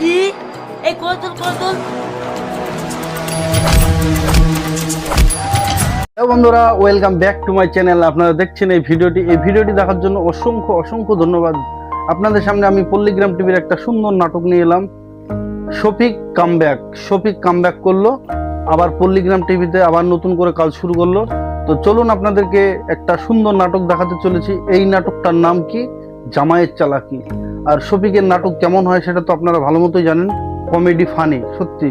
কি? এই বন্ধুরা welcome back to my channel আপনারা দেখছেন এই ভিডিওটি। এই ভিডিওটি দেখার জন্য অসংখ্য অসংখ্য ধন্যবাদ। আপনাদের সামনে আমি পল্লিগ্রাম টিভির একটা সুন্দর নাটক নিয়ে এলাম। শফিক কামব্যাক শফিক কামব্যাক করল, আবার পল্লীগ্রাম টিভিতে আবার নতুন করে কাজ শুরু করল। তো চলুন আপনাদেরকে একটা সুন্দর নাটক দেখাতে চলেছি। এই নাটকটার নাম কি? জামায়ের চালাকি। আর শফিকের নাটক কেমন হয় সেটা তো আপনারা ভালো মতোই জানেন। কমেডি ফানি সত্যি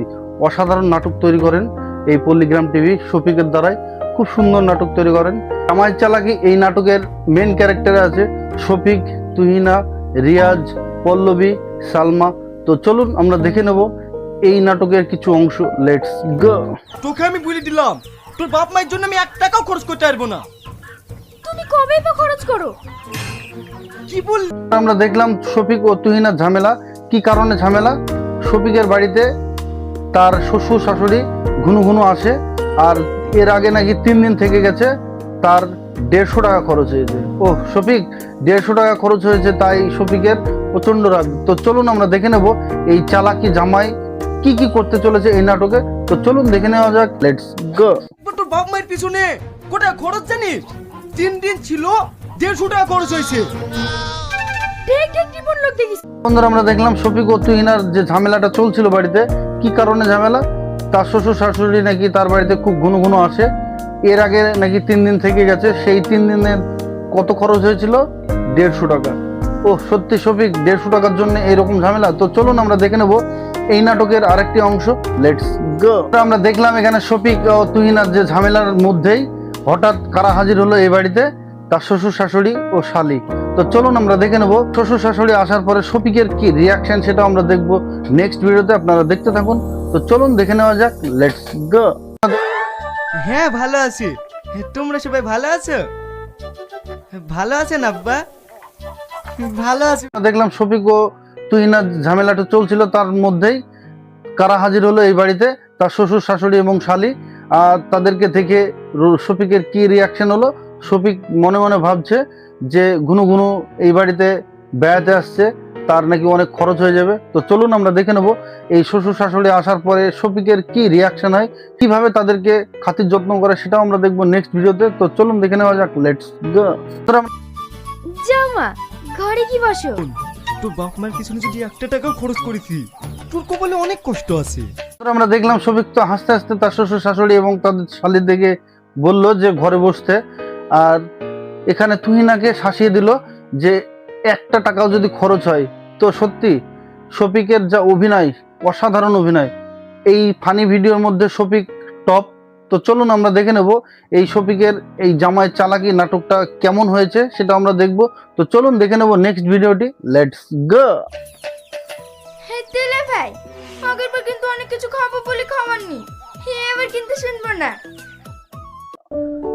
অসাধারণ নাটক তৈরি করেন এই পল্লিগ্রাম টিভি শফিকের দ্বারাই। খুব সুন্দর নাটক তৈরি করেন। জামাইয়ের চালাকি এই নাটকের মেন ক্যারেক্টারে আছে শফিক তুহিনা রিয়াজ পল্লবী সালমা। তো চলুন আমরা দেখে নেব এই নাটকের কিছু অংশ। লেটস গো তোকে আমি বলে দিলাম তোর বাপ মায়ের জন্য আমি এক টাকাও খরচ করতে পারব না। তুমি কবে বা খরচ করো? কি বল আমরা দেখলাম শফিক ও তুহিনার ঝামেলা। কি কারণে ঝামেলা? শফিকের বাড়িতে তার শ্বশুর শাশুড়ি ঘুনু ঘুনু আসে আর এর আগে নাকি তিন দিন থেকে গেছে তার দেড়শো টাকা খরচ হয়েছে। ও শফিক দেড়শো টাকা খরচ হয়েছে তাই শফিকের প্রচণ্ড রাগ। তো চলুন আমরা দেখে নেব এই চালাকি জামাই কি কি করতে চলেছে এই নাটকে। তো চলুন দেখে নেওয়া যাক লেটস গো তোর বাপ মায়ের পিছনে কোথায় খরচ জানিস? তিন দিন ছিল দেড়শো টাকা খরচ হয়েছে ঠিক ঠিক টিপন লোক দেখিস। বন্ধুরা আমরা দেখলাম শফিক ও তুহিনার যে ঝামেলাটা চলছিল বাড়িতে কি কারণে ঝামেলা? তার শ্বশুর শাশুড়ি নাকি তার বাড়িতে খুব ঘন ঘন আসে। এর আগে নাকি তিন দিন থেকে গেছে সেই তিন দিনের কত খরচ হয়েছিল? দেড়শো টাকা। ও সত্যি শফিক দেড়শো টাকার জন্য এইরকম ঝামেলা? তো চলুন আমরা দেখে নেব এই নাটকের আরেকটি অংশ। লেটস গো আমরা দেখলাম এখানে শফিক ও তুহিনার যে ঝামেলার মধ্যেই হঠাৎ কারা হাজির হলো এই বাড়িতে। তার শ্বশুর শাশুড়ি ও শালি তো চলুন আমরা দেখে নেব শ্বশুর শাশুড়ি আসার পরে শফিকের কি রিয়াকশন সেটা আমরা দেখব নেক্সট ভিডিওতে আপনারা দেখতে থাকুন। তো চলুন দেখে নেওয়া যাক লেটস গো হ্যাঁ ভালো আছি। তোমরা সবাই ভালো আছো? ভালো আছেন আব্বা? ভালো আছি। দেখলাম শফিক ও তুহিনার ঝামেলাটা চলছিল তার মধ্যেই। কারা হাজির হলো এই বাড়িতে? তার শ্বশুর শাশুড়ি এবং শালি। আর তাদেরকে থেকে শফিকের কি রিয়াকশন হলো? শফিক মনে মনে ভাবছে যে ঘুনু ঘুনু এই বাড়িতে বেড়াতে আসছে তার নাকি অনেক খরচ হয়ে যাবে। তো চলুন আমরা দেখে নেব এই শ্বশুর শাশুড়ি আসার পরে শফিকের কি রিয়াকশন হয় কীভাবে তাদেরকে খাতির যত্ন করে সেটাও আমরা দেখব নেক্সট ভিডিওতে তো চলুন দেখে নেওয়া যাক লেটস গো যাও মা ঘরে কি বসো? তোর বাপ মায়ের পিছনে যদি একটা টাকাও খরচ করেছি তোর কপালে অনেক কষ্ট আছে। আমরা দেখলাম শফিক তো হাসতে হাসতে তার শ্বশুর শাশুড়ি এবং তাদের শালির দিকে বলল যে ঘরে বসতে। আর এখানে তুহিনাকে শাসিয়ে দিল যে একটা টাকাও যদি খরচ হয়, তো সত্যি শফিকের যা অভিনয়, অসাধারণ অভিনয়, এই ফানি ভিডিওর মধ্যে শফিক টপ তো চলুন আমরা দেখে নেব এই শফিকের এই জামাই চালাকি নাটকটা কেমন হয়েছে সেটা আমরা দেখব। তো চলুন দেখে নেব নেক্সট ভিডিওটি লেটস গো তেলে ভাই, আগের বার কিন্তু অনেক কিছু খাব বলে খাওয়াননি এবার কিন্তু শুনব না।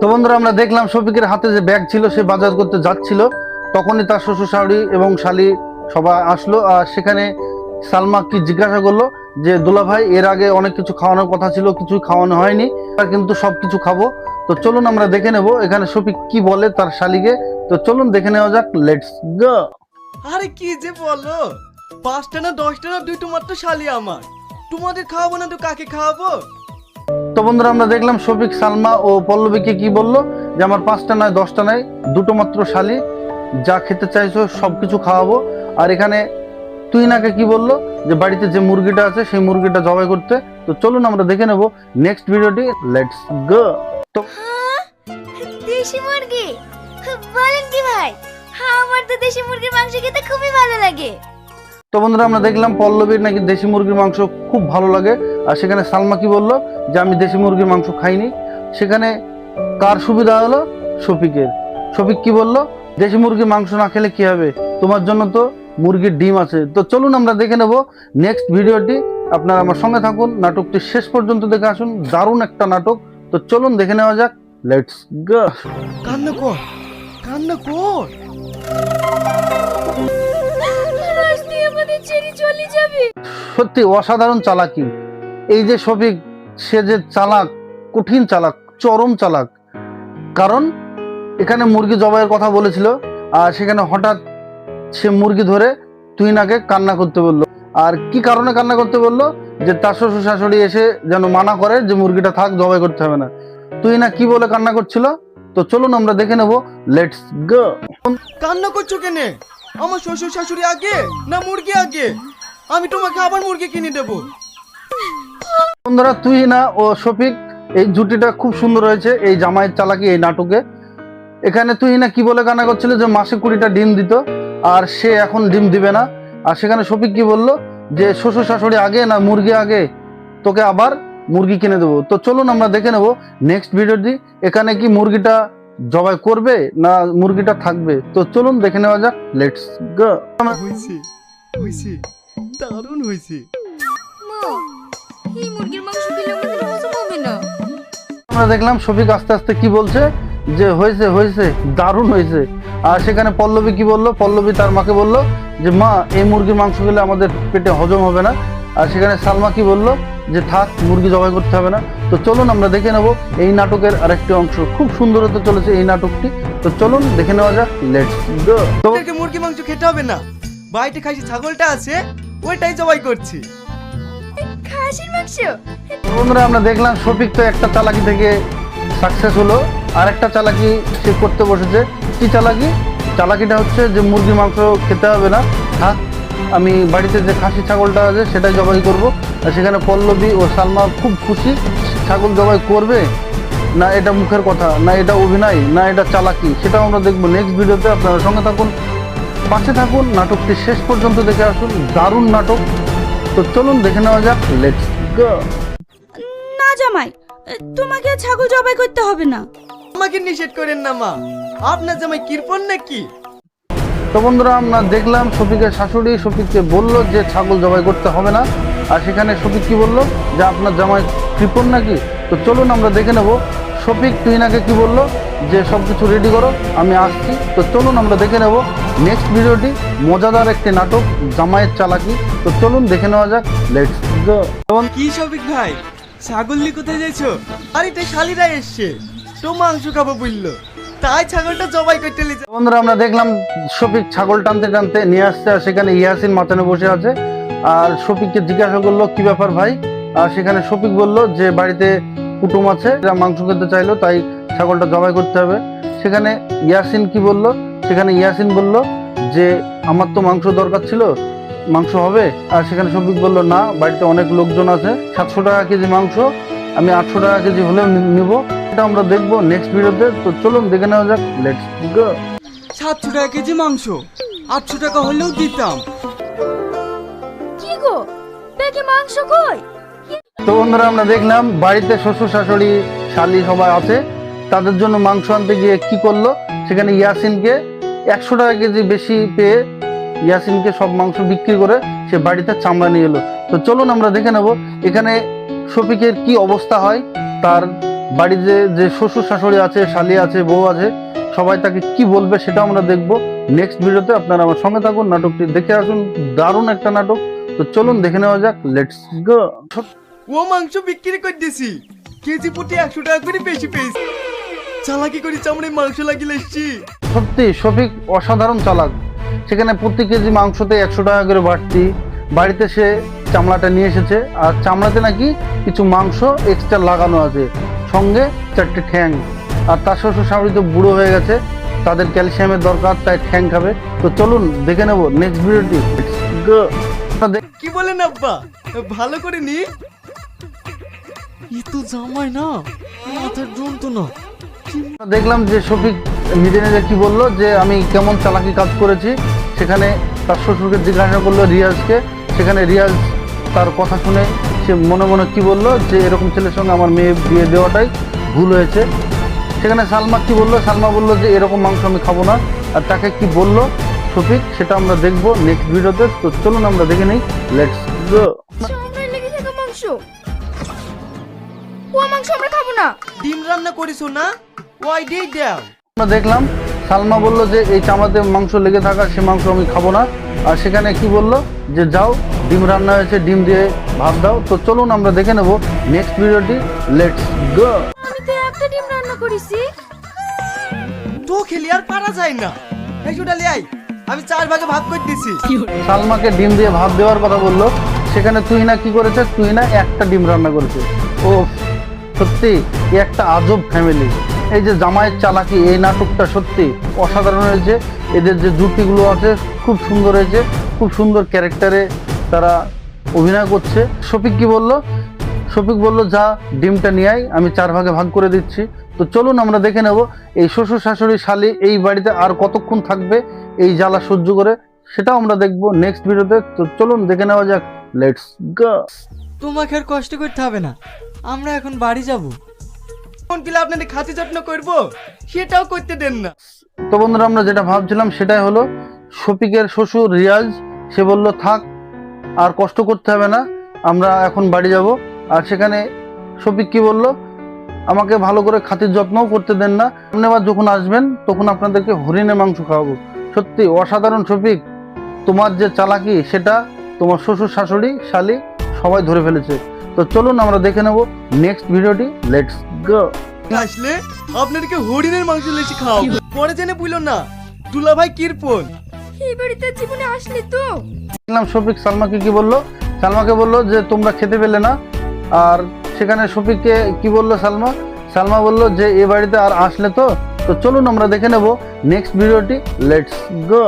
তো বন্ধুরা, আমরা দেখলাম শফিকের হাতে যে ব্যাগ ছিল, সে বাজার করতে যাচ্ছিল। তখনই তার শ্বশুর শাশুড়ি এবং শালি সবাই আসলো আর সেখানে সালমা কি জিজ্ঞাসা করল যে, দুলা ভাই, এর আগে অনেক কিছু খাওয়ানোর কথা ছিল কিছু খাওয়ানো হয়নি, আর কিন্তু সব কিছু খাব। তো চলুন আমরা দেখে নেব এখানে শফিক কি বলে তার শালিকে। তো চলুন দেখে নেওয়া যাক, লেটস গো। আরে কি যে বলো, পাঁচটা না দশটা না দুইটো মাত্র শালি আমার। তোমাদের খাওয়াবো না তো কাকে খাওয়াবো? তো বন্ধুরা আমরা দেখলাম শফিক সালমা ও পল্লবীকে কি বলল? যে আমার পাঁচটা নয় দশটা নয় দুটো মাত্র শালি যা খেতে চাইছো সব কিছু খাওয়াবো। আর এখানে তুই নাকে কি বলল? যে বাড়িতে যে মুরগিটা আছে সেই মুরগিটা জবাই করতে। তো চলুন আমরা দেখে নেব নেক্সট ভিডিওটি। লেটস গো তো হ্যাঁ? দেশি মুরগি? বলেন কি ভাই? হ্যাঁ আমার তো দেশি মুরগির মাংস খেতে খুবই ভালো লাগে। তো বন্ধুরা আমরা দেখলাম পল্লবীর নাকি দেশি মুরগির মাংস খুব ভালো লাগে। আর সেখানে সালমা কি বলল যে আমি দেশি মুরগির মাংস খাইনি। সেখানে কার সুবিধা হলো? শফিকের। শফিক কি বলল? দেশি মুরগির মাংস না খেলে কি হবে? তোমার জন্য তো মুরগির ডিম আছে। তো চলুন আমরা দেখে নেব নেক্সট ভিডিওটি। আপনারা আমার সঙ্গে থাকুন। নাটকটি শেষ পর্যন্ত দেখে আসুন। দারুণ একটা নাটক। তো চলুন দেখে নেওয়া যাক। লেটস গো কান্না কর। কান্না কর। সত্যি অসাধারণ চালাকি। এই যে শফিক সে যে চালাক, কঠিন চালাক, চরম চালাক। কারণ, এখানে মুরগি জবাইয়ের কথা বলেছিল, আর সেখানে হঠাৎ সে মুরগি ধরে তুহিনাকে কান্না করতে বলল। আর কি কারণে কান্না করতে বলল? যে তার শ্বশুর শাশুড়ি এসে যেন মানা করে যে মুরগিটা থাক, জবাই করতে হবে না। তুহিনা কি বলে কান্না করছিল? তো চলুন আমরা দেখে নেব, লেটস গো। কান্না করছ কেনে? আমার শ্বশুর শাশুড়ি আগে না মুরগি আগে? আমি তোমাকে আবার মুরগি কিনে দেবো। বন্ধুরা তুহিনা ও শফিক এই জুটিটা খুব সুন্দর হয়েছে এই জামাইয়ের চালাকি এই নাটকে। এখানে তুহিনা কি বলে কান্না করছিল যে মাসে কুড়িটা ডিম দিত আর সে এখন ডিম দিবে না। আর সেখানে শফিক কি বলল যে শ্বশুর শাশুড়ি আগে না মুরগি আগে? তোকে আবার মুরগি কিনে দেবো। তো চলুন আমরা দেখে নেব নেক্সট ভিডিওটি এখানে কি মুরগিটা জবাই করবে না মুরগিটা থাকবে? তো চলুন দেখে নেওয়া যাক লেটস গো দারুণ মা এই মুরগির মাংস খেলে আমাদের হজম হবে না। আমরা দেখলাম শফিক আস্তে আস্তে কি বলছে? যে হয়েছে হয়েছে দারুণ হয়েছে। আর সেখানে পল্লবী কি বলল? পল্লবী তার মাকে বলল যে মা এই মুরগির মাংস খেলে আমাদের পেটে হজম হবে না। আর সেখানে সালমা কি বলল? যে থাক মুরগি জবাই করতে হবে না। তো চলুন আমরা দেখে নেব এই নাটকের আরেকটি অংশ। খুব সুন্দর হতে চলেছে এই নাটকটি। তো চলুন দেখে নেওয়া যাক লেটস গো মুরগি মাংস খেতে হবে না। বাড়িতে খাইছি ছাগলটা আছে ওইটাই জবাই করছি। খাসির মাংস? বন্ধুরা, আমরা দেখলাম শফিক তো একটা চালাকি থেকে সাকসেস হলো। আর একটা চালাকি সে করতে বসেছে। কি চালাকি? চালাকিটা হচ্ছে যে মুরগি মাংস খেতে হবে না। থাক আমি বাড়িতে যে খাসি ছাগলটা আছে, সেটাই জবাই করব। আর সেখানে পল্লবী ও সালমা খুব খুশি। ছাগল জবাই করবে? না, এটা মুখের কথা। না, এটা অভিনয়। না, এটা চালাকি। সেটাও আমরা দেখব নেক্সট ভিডিওতে আপনারা সঙ্গে থাকুন, পাশে থাকুন। নাটকটি শেষ পর্যন্ত দেখে আসুন। দারুণ নাটক। তো চলুন দেখে নেওয়া যাক লেটস গো না জামাই তোমাকে ছাগল জবাই করতে হবে না। আমাকে নিষেধ করেন না মা। আপনার জামাই কৃপণ নাকি? তো বন্ধুরা আমরা দেখলাম সফিকের শাশুড়ি সফিককে বলল যে ছাগল জবাই করতে হবে না। আর সেখানে শফিক কি বলল? যে আপনার জামাই কৃপণ নাকি? তো চলুন আমরা দেখে নেব। শফিক তুহিনাকে কি বলল? যে সব কিছু রেডি করো আমি আসছি। তো চলুন আমরা দেখে নেব। নেক্সট ভিডিওটি মজাদার একটি নাটক জামাইয়ের চালাকি। তো চলুন দেখে নেওয়া যাক। লেটস কি সবিক ভাই? ছাগল কোথায় যাইছো? আর এটা শালিরা এসছে। তো মাংস খাব বলল। তাই ছাগলটা জবাই করতে লিছে বন্ধুরা আমরা দেখলাম শফিক ছাগল টানতে টানতে নিয়ে আসছে আর সেখানে ইয়াসিন মাথানে বসে আছে। আর শফিককে জিজ্ঞাসা করল, কি ব্যাপার ভাই? আর সেখানে শফিক বলল যে, বাড়িতে কুটুম আছে, এরা মাংস খেতে চাইলো, তাই ছাগলটা জবাই করতে হবে। সেখানে ইয়াসিন কি বলল? সেখানে ইয়াসিন বলল যে, আমার তো মাংস দরকার ছিল, মাংস হবে? আর সেখানে শফিক বলল, না, বাড়িতে অনেক লোকজন আছে, সাতশো টাকা কেজি মাংস, আমি আটশো টাকা কেজি হলেও নিব। এটা আমরা দেখব নেক্সট ভিডিওতে তো চলুন, দেখে নেওয়া যাক। লেটস গো সাতশো টাকা কেজি মাংস, আটশো টাকা হলেও দিতাম। ব্যাগে মাংস কই? তো বন্ধুরা, আমরা দেখলাম বাড়িতে শ্বশুর শাশুড়ি, শালি সবাই আছে। তাদের জন্য মাংস আনতে গিয়ে কি করল? সেখানে ইয়াসিনকে একশো টাকা কেজি বেশি পেয়ে ইয়াসিনকে সব মাংস বিক্রি করে সে বাড়িতে চামড়া নিয়ে এলো। তো চলুন আমরা দেখে নেব, এখানে শফিকের কি অবস্থা হয়, তার বাড়িতে যে শ্বশুর শাশুড়ি আছে, শালি আছে, বউ আছে, সবাই তাকে কি বলবে সেটা আমরা দেখব। নেক্সট ভিডিওতে আপনারা আমার সঙ্গে থাকুন, নাটকটি দেখে আসুন। দারুণ একটা নাটক। তো চলুন দেখে নেওয়া যাক লেটস গো ও মাংস বিক্রি করে দিছি কেজি প্রতি একশো টাকা করে বেশি পেয়েছি। চালাকি করে চামড়ে মাংস লাগিয়ে এসছি সত্যি শফিক অসাধারণ চালাক। সেখানে প্রতি কেজি মাংসতে একশো টাকা করে বাড়তি। বাড়িতে সে চামড়াটা নিয়ে এসেছে আর চামড়াতে নাকি কিছু মাংস এক্সট্রা লাগানো আছে। সঙ্গে চারটে ঠ্যাং। আর তার শ্বশুর শাশুড়ি তো বুড়ো হয়ে গেছে তাদের ক্যালসিয়ামের দরকার তাই ঠ্যাং খাবে। তো চলুন দেখে নেব নেক্সট ভিডিওটি বলেন আব্বা ভালো করে নি। ই তো জামাই না মাথার যন্ত্রণা দেখলাম যে শফিক নিজে নিজে কি বলল যে আমি কেমন চালাকি কাজ করেছি সেখানে তার শ্বশুরকে জিজ্ঞাসা করল রিয়াজকে সেখানে রিয়াজ তার কথা শুনে সে মনে মনে কি বলল যে এরকম ছেলের সঙ্গে আমার মেয়ে বিয়ে দেওয়াটাই ভুল হয়েছে। সেখানে সালমা কি বলল? সালমা বলল যে এরকম মাংস আমি খাব না। আর তাকে কি বলল? শফিক সেটা আমরা দেখব নেক্সট ভিডিওতে তো চলুন আমরা দেখে নিই। লেটস গো মাংস। ও মাংস আমরা খাব না। ডিম রান্না করিস না দিয়ে দাও আমরা দেখলাম সালমা বলল যে এই চামাতে মাংস লেগে থাকা সে মাংস আমি খাব না। আর সেখানে কি বলল? যে যাও ডিম রান্না হয়েছে ডিম দিয়ে ভাত দাও। তো চলুন আমরা দেখে নেব নেক্সট ভিডিওটি লেটস গো আমি তো একটা ডিম রান্না করেছি। তো খেলি আর পারা যায় না। একশো ডালি আই আমি চার ভাগে ভাগ করে দিছি। সালমাকে ডিম দিয়ে ভাত দেওয়ার কথা বলল। সেখানে তুই না কি করেছে? তুই না একটা ডিম রান্না করেছে। ও সত্যি একটা আজব ফ্যামিলি এই যে জামাইয়ের চালাকি, এই নাটকটা সত্যি অসাধারণ হয়েছে। এদের যে জুটিগুলো আছে, খুব সুন্দর হয়েছে। খুব সুন্দর ক্যারেক্টারে তারা অভিনয় করছে। শফিক কি বলল? শফিক বলল, যা, ডিমটা নিয়ে আয়, আমি চার ভাগে ভাগ করে দিচ্ছি। তো চলুন আমরা দেখে নেব, এই শ্বশুর শাশুড়ি শালি এই বাড়িতে আর কতক্ষণ থাকবে? এই জ্বালা সহ্য করে সেটাও আমরা দেখব নেক্সট ভিডিওতে তো চলুন দেখে নেওয়া যাক। লেটস গো তোমাকে আর কষ্ট করতে হবে না। আমরা এখন বাড়ি যাব। কোন কিলা আপনাদের খাতি যত্ন করব? সেটাও করতে দেন না। তো বন্ধুরা আমরা যেটা ভাবছিলাম সেটাই হলো শফিকের শ্বশুর রিয়াজ সে বলল থাক আর কষ্ট করতে হবে না আমরা এখন বাড়ি যাব। আর সেখানে শফিক কি বলল আমাকে ভালো করে খাতির যত্নও করতে দেন না। সামনেবার যখন আসবেন তখন আপনাদেরকে হরিণের মাংস খাওয়াবো। সত্যি অসাধারণ শফিক। তোমার যে চালাকি সেটা তোমার শ্বশুর শাশুড়ি শালি সবাই ধরে ফেলেছে। তো চলুন আমরা দেখে নেব নেক্সট ভিডিওটি। লেটস গো আসলে আপনাদেরকে হরিণের মাংস লেচি খাও? পরে জেনে বুঝলো না। দুলা ভাই কিরপন? এই বাড়িতে জীবনে আসলি তো। দেখলাম শফিক সালমাকে কি বলল? সালমাকে বলল যে তোমরা খেতে পেলে না। আর সেখানে শফিককে কি বলল সালমা? সালমা বলল যে এ বাড়িতে আর আসলে তো? তো চলুন আমরা দেখে নেব নেক্সট ভিডিওটি লেটস গো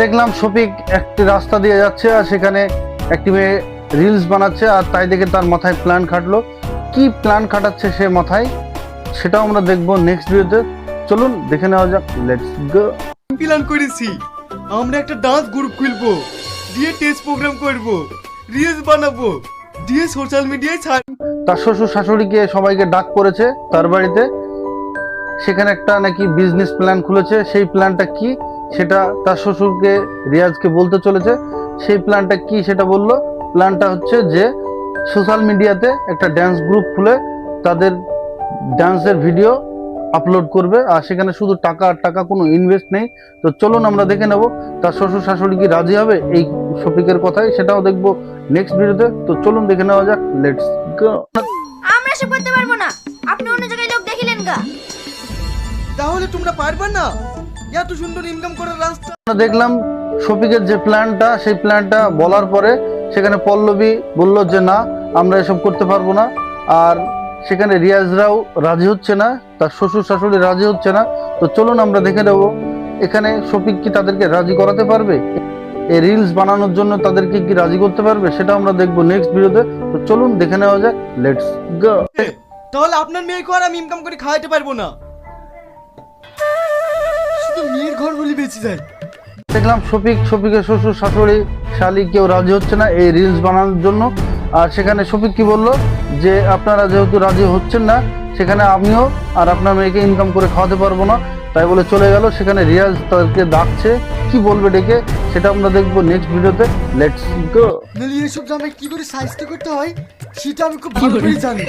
দেখলাম শফিক একটি রাস্তা দিয়ে যাচ্ছে আর সেখানে একটি মেয়ে রিলস বানাচ্ছে আর তাই দেখে তার মাথায় প্ল্যান খাটলো। কি প্ল্যান খাটাচ্ছে সে মাথায়, সেটাও আমরা দেখব নেক্সট ভিডিওতে চলুন দেখে নেওয়া যাক লেটস গো প্ল্যান করেছি। আমরা একটা ডান্স গ্রুপ খুলবো, দিয়ে টেস্ট প্রোগ্রাম করব। রিলস বানাবো। দিয়ে সোশ্যাল মিডিয়ায় ছাড়। তার শ্বশুর শাশুড়িকে সবাইকে ডাক করেছে তার বাড়িতে। সেখানে একটা নাকি বিজনেস প্ল্যান খুলেছে। সেই প্ল্যানটা কি সেটা তার শ্বশুরকে, রিয়াজকে বলতে চলেছে। সেই প্ল্যানটা কি সেটা বলল। প্ল্যানটা হচ্ছে যে সোশ্যাল মিডিয়াতে একটা ড্যান্স গ্রুপ খুলে তাদের ডান্সের ভিডিও আপলোড করবে আর সেখানে শুধু টাকা আর টাকা কোনো ইনভেস্ট নেই। তো চলুন আমরা দেখে নেব তার শ্বশুর শাশুড়ি কি রাজি হবে এই শফিকের কথায় সেটাও দেখব নেক্সট ভিডিওতে তো চলুন দেখে নেওয়া যাক লেটস গো আমরা সব করতে পারব না আপনি অন্য জায়গায় লোক দেখিলেন গা। তাহলে তোমরা পারবে না? এত সুন্দর ইনকাম করার রাস্তা। আমরা দেখলাম শফিকের যে প্ল্যানটা সেই প্ল্যানটা বলার পরে সেখানে পল্লবী বলল যে না আমরা এসব করতে পারব না। আর সেখানে রিয়াজরাও রাজি হচ্ছে না। তার শ্বশুর শাশুড়ি রাজি হচ্ছে না তো চলুন আমরা দেখে নেব এখানে শফিক কি তাদেরকে রাজি করাতে পারবে? এই রিলস বানানোর জন্য তাদেরকে কি রাজি করতে পারবে সেটা আমরা দেখব নেক্সট ভিডিওতে তো চলুন দেখে নেওয়া যাক লেটস গো তাহলে আপনার মেয়েকে আর আমি ইনকাম করে খাওয়াতে পারব না। শুধু মেয়ের ঘর বলি বেঁচে যায়। দেখলাম শফিক শফিকের শ্বশুর শাশুড়ি শালি কেউ রাজি হচ্ছে না এই রিলস বানানোর জন্য। আর সেখানে শফিক কি বলল? যে আপনারা যেহেতু রাজি হচ্ছেন না সেখানে আমিও আর আপনার মেয়েকে ইনকাম করে খাওয়াতে পারব না। তাই বলে চলে গেল। সেখানে রিয়াজ তাদেরকে ডাকছে। কি বলবে ডেকে? সেটা আমরা দেখব নেক্সট ভিডিওতে। লেটস গো নাহলে এসব জামাই কি করে সাইজটা করতে হয়? সেটা আমি খুব ভালো করে? জানি।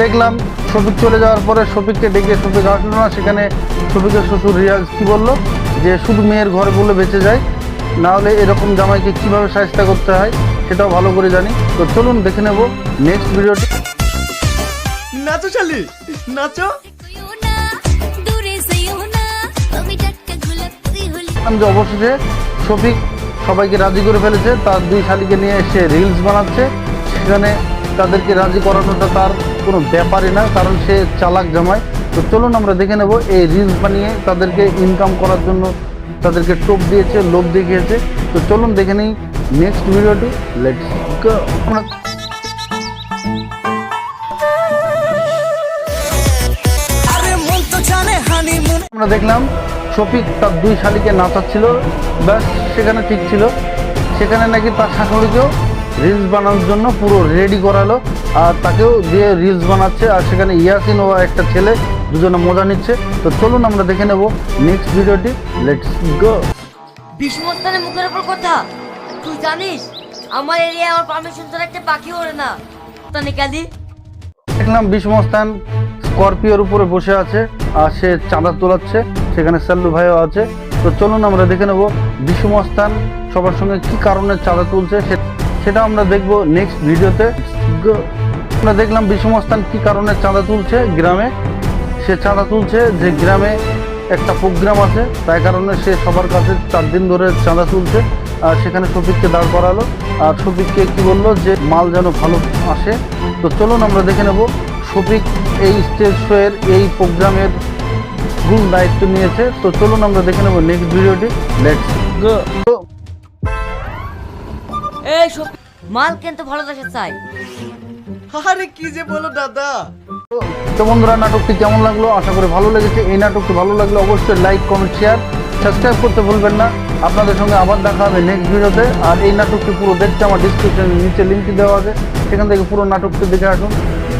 দেখলাম শফিক চলে যাওয়ার পরে শফিককে ডেকে শফিক আসলো না। সেখানে শফিকের শ্বশুর রিয়াজ কি বলল? যে শুধু মেয়ের ঘরে বলে বেঁচে যায়। না হলে এরকম জামাইকে কীভাবে সাহায্য করতে হয়? সেটাও ভালো করে জানি। তো চলুন দেখে নেব নেক্সট ভিডিওটি নাচো শালি নাচো। যে অবশেষে শফিক সবাইকে রাজি করে ফেলেছে তার দুই শালিকে নিয়ে এসে রিলস বানাচ্ছে। সেখানে তাদেরকে রাজি করানোটা তার কোনো ব্যাপারই না কারণ সে চালাক জামাই। তো চলুন আমরা দেখে নেব এই রিলস বানিয়ে তাদেরকে ইনকাম করার জন্য তাদেরকে টোপ দিয়েছে লোভ দেখিয়েছে। তো চলুন দেখে নিই নেক্সট ভিডিওটি লেটস গো আমরা দেখলাম শফিক তার দুই শালিকে নাচাচ্ছিল, ব্যাস সেখানে ঠিক ছিল। সেখানে নাকি তার শাশুড়িকেও রিলস বানানোর জন্য পুরো রেডি করালো, আর তাকেও দিয়ে রিলস বানাচ্ছে, আর সেখানে ইয়াসিন ও একটা ছেলে, দুজনে মজা নিচ্ছে। তো চলুন আমরা দেখে নেব নেক্সট ভিডিওটি লেটস গো বিষ্ণুস্থানের মুখের উপর কথা। তুই জানিস, আমার এরিয়া আমার পারমিশন ছাড়া একটা পাখি ওড়ে না। তানে কালি? দেখলাম বিষ্মস্থান, স্করপিওর উপরে বসে আছে, আর সে চাঁদা তোলাচ্ছে, সেখানে সাল্লু ভাইও আছে। তো চলুন আমরা দেখে নেব বিষ্মস্থান, সবার সঙ্গে কি কারণে চাঁদা তুলছে সেটা আমরা দেখব নেক্সট ভিডিওতে। আমরা দেখলাম বিষমস্থান কি কারণে চাঁদা তুলছে গ্রামে। সে চাঁদা তুলছে যে গ্রামে একটা প্রোগ্রাম আছে, তাই কারণে সে সবার কাছে চার দিন ধরে চাঁদা তুলছে। আর সেখানে শফিককে দাঁড় করালো। আর শফিককে কি বলল যে মাল যেন ভালো আসে। তো চলুন আমরা দেখে নেব শফিক এই স্টেজ শোয়ের এই প্রোগ্রামের ভুল দায়িত্ব নিয়েছে। তো চলুন আমরা দেখে নেব নেক্সট ভিডিওটি লেটস গো এই মাল কিনতে ভালো দেখা চাই। আরে কি যে বলো দাদা। তো বন্ধুরা নাটকটি কেমন লাগল? আশা করি ভালো লেগেছে। এই নাটকটি ভালো লাগলে অবশ্যই লাইক কমেন্ট শেয়ার সাবস্ক্রাইব করতে ভুলবেন না। আপনাদের সঙ্গে আবার দেখা হবে নেক্সট ভিডিওতে আর এই নাটকটি পুরো দেখতে আমার ডিসক্রিপশনের নিচে লিঙ্কটি দেওয়া আছে। সেখান থেকে পুরো নাটকটি দেখে আসুন।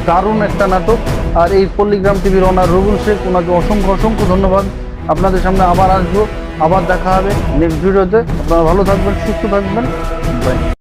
দারুণ একটা নাটক। আর এই পল্লীগ্রাম টিভির ওনার রবুল শেখ, ওনাকে অসংখ্য অসংখ্য ধন্যবাদ। আপনাদের সামনে আবার আসব, আবার দেখা হবে নেক্সট ভিডিওতে আপনারা ভালো থাকবেন, সুস্থ থাকবেন। বাই